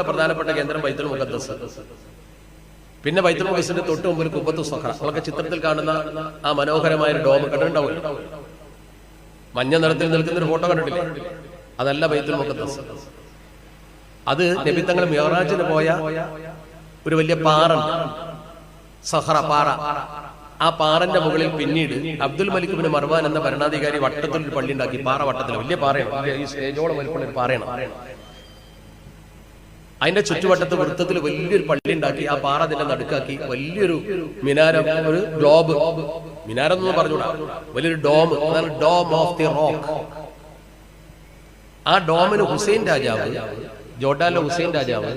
പ്രധാനപ്പെട്ട കേന്ദ്രം ബൈത്തുൽ മുഖദ്ദസ്. പിന്നെ ബൈത്തുൽ മുഖസിന്റെ തൊട്ട് മുമ്പിൽ കുബത്തു സഹ നമ്മളൊക്കെ ചിത്രത്തിൽ കാണുന്ന ആ മനോഹരമായ ഒരു ഡോം കണ്ടിട്ടുണ്ടാവും മഞ്ഞ നിറത്തിൽ നിൽക്കുന്ന ഒരു ഫോട്ടോ കണ്ടിട്ടില്ല? അതല്ല ബൈത്തുൽ മുഖദ്ദസ്. അത് നബിത്തങ്ങൾ മ്യോറാജിന് പോയ ഒരു വലിയ പാറ. സഹറ പാറ. ആ പാറന്റെ മുകളിൽ പിന്നീട് അബ്ദുൽ മലിക് ബിൻ മർവാൻ എന്ന ഭരണാധികാരി വട്ടത്തിൽ ഒരു പള്ളി ഉണ്ടാക്കി. പാറ വട്ടത്തിൽ. വലിയ പാറയാണ്. ഈ സ്റ്റേജോളം വലിപ്പമുള്ള ഒരു പാറയാണ്. അതിന്റെ ചുറ്റുവട്ടത്ത് വൃത്തത്തിൽ വലിയൊരു പള്ളി ഉണ്ടാക്കി ആ പാറ അതിന്റെ നടുക്കാക്കി വലിയൊരു മിനാരം ഒരു ഡോബ് മിനാരം എന്ന് പറഞ്ഞുകൂടാ. വലിയൊരു ഡോം അതാണ് ഡോം ഓഫ് ദി റോക്ക് ആ ഡോമിന് ഹുസൈൻ രാജാവ് ജോർഡാനിലെ ഹുസൈൻ രാജാവ്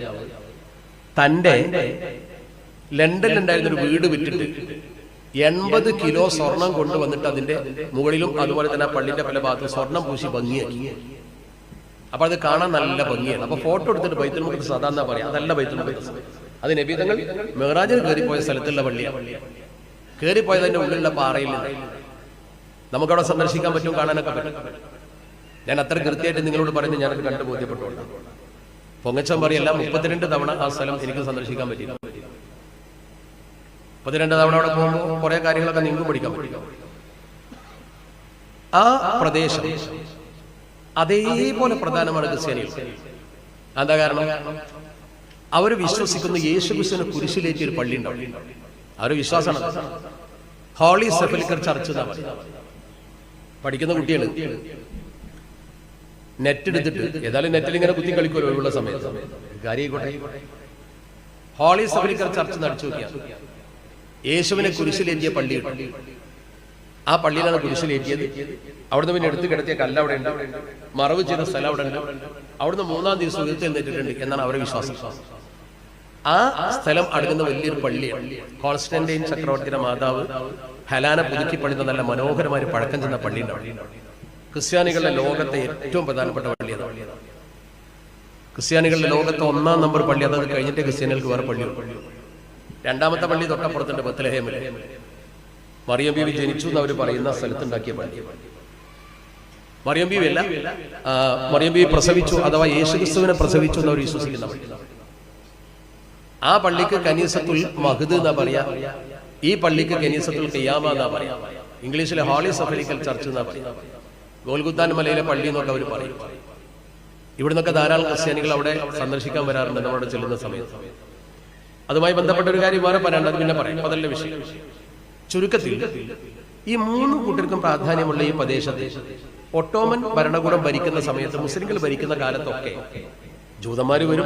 തന്റെ ലണ്ടനിൽ ഉണ്ടായിരുന്ന ഒരു വീട് വിറ്റിട്ട് എൺപത് കിലോ സ്വർണം കൊണ്ടുവന്നിട്ട് അതിന്റെ മുകളിലും അതുപോലെ തന്നെ പള്ളിന്റെ പല ഭാഗത്തും സ്വർണം പൂശി ഭംഗിയാക്കി. അപ്പൊ അത് കാണാൻ നല്ല ഭംഗിയാണ്. അപ്പൊ ഫോട്ടോ എടുത്തിട്ട് ബൈത്തുൽ മുഖത്ത് സാധാരണ പറയാം? അതല്ല ബൈത്തുൽ മുഖത്ത് അത് നബീതങ്ങൾ മെഹറാജിൽ പോയ സ്ഥലത്തുള്ള പള്ളിയാണ് പോയതിന്റെ ഉള്ളിലുള്ള പാറയിൽ നമുക്കവിടെ സന്ദർശിക്കാൻ പറ്റും കാണാനൊക്കെ പറ്റും. ഞാൻ അത്ര കൃത്യമായിട്ട് നിങ്ങളോട് പറഞ്ഞ് ഞാനത് കണ്ടു ബോധ്യപ്പെട്ടുണ്ട് പൊങ്ങച്ചം പറയല്ല മുപ്പത്തിരണ്ട് തവണ ആ സ്ഥലം എനിക്ക് സന്ദർശിക്കാൻ പറ്റില്ല മുപ്പത്തിരണ്ട് തവണ അവിടെ പോകുമ്പോൾ കുറെ കാര്യങ്ങളൊക്കെ നിങ്ങൾക്ക് പഠിക്കാൻ പറ്റും. ആ പ്രദേശം അതേപോലെ പ്രധാനമാണ് ക്രിസ്ത്യാനികൾ. എന്താ കാരണം? അവർ വിശ്വസിക്കുന്ന യേശു ക്രിസ്തുവിനെ കുരിശിലേക്ക് ഒരു പള്ളി ഉണ്ടാവും. അവർ വിശ്വാസമാണ് ഹോളി സെഫലിക്കർ ചർച്ച് പഠിക്കുന്ന കുട്ടികൾ നെറ്റ് എടുത്തിട്ട് ഏതായാലും നെറ്റിൽ ഇങ്ങനെ കുത്തി കളിക്കുമല്ലോ ഒഴിവുള്ള സമയത്ത് കാര്യമായിക്കോട്ടെ ഹോളി സെഫലിക്കർ ചർച്ച് നടിച്ചു നോക്കിയാൽ യേശുവിനെ കുരിശിലേറ്റിയ പള്ളി ആ പള്ളിയിലാണ് കുരിശിലേറ്റിയത് അവിടുന്ന് പിന്നെ എടുത്തു കിടത്തിയ കല്ല് അവിടെ ഉണ്ട്. മറവ് ചെയ്ത സ്ഥലം അവിടെ ഉണ്ട്. അവിടുന്ന് മൂന്നാം ദിവസം ഉയർത്തെഴുന്നേറ്റിട്ടുണ്ട് എന്നാണ് അവരുടെ വിശ്വാസം. ആ സ്ഥലം അടുക്കുന്ന വലിയൊരു പള്ളിയാണ്. കോൺസ്റ്റന്റൈൻ ചക്രവർത്തിയുടെ മാതാവ് ഹലാന പുതുക്കി പണിത നല്ല മനോഹരമായ പഴക്കം ചെന്ന പള്ളിയുണ്ട് ക്രിസ്ത്യാനികളുടെ ലോകത്തെ ഏറ്റവും പ്രധാനപ്പെട്ട പള്ളിയാണ് ക്രിസ്ത്യാനികളുടെ ലോകത്തെ ഒന്നാം നമ്പർ പള്ളി. അതായത് കഴിഞ്ഞിട്ട് ക്രിസ്ത്യാനികൾക്ക് വേറെ പള്ളിയുണ്ട് രണ്ടാമത്തെ പള്ളി തൊട്ടപ്പുറത്തുണ്ട് ബത്തലഹേമിൽ മറിയം ബീവി ജനിച്ചു എന്ന് അവർ പറയുന്ന സ്ഥലത്തുണ്ടാക്കിയ പള്ളി മറിയം ബീവി അല്ല മറിയം ബീവി പ്രസവിച്ചു അഥവാ യേശുക്രിസ്തുവിനെ പ്രസവിച്ചു എന്ന് അവർ വിശ്വസിക്കുന്ന പള്ളി ആ പള്ളിക്ക് കനീസത്തുൽ മഹദ് എന്നാ പറയാ. ഈ പള്ളിക്ക് കനീസത്തുൽ ഖിയാമ എന്നാ പറയാ. ഇംഗ്ലീഷിലെ ഹോളി സഫലിക്കൽ ചർച്ച് എന്നാ പറയാ. ഗോൽഗുത്താൻ മലയിലെ പള്ളി എന്നൊക്കെ അവർ പറയും. ഇവിടുന്നൊക്കെ ധാരാളം ക്രിസ്ത്യാനികൾ അവിടെ സന്ദർശിക്കാൻ വരാറുണ്ട് നമ്മുടെ ചെല്ലുന്ന സമയത്ത്. അതുമായി ബന്ധപ്പെട്ട ഒരു കാര്യം വേറെ പറയാനുണ്ട് പിന്നെ പറയാം. അതല്ല വിഷയം. ചുരുക്കത്തിൽ ഈ മൂന്ന് കൂട്ടർക്കും പ്രാധാന്യമുള്ള ഈ പ്രദേശത്ത് ഒട്ടോമൻ ഭരണകൂടം ഭരിക്കുന്ന സമയത്ത് മുസ്ലിങ്ങൾ ഭരിക്കുന്ന കാലത്തൊക്കെ ജൂതന്മാര് വരും.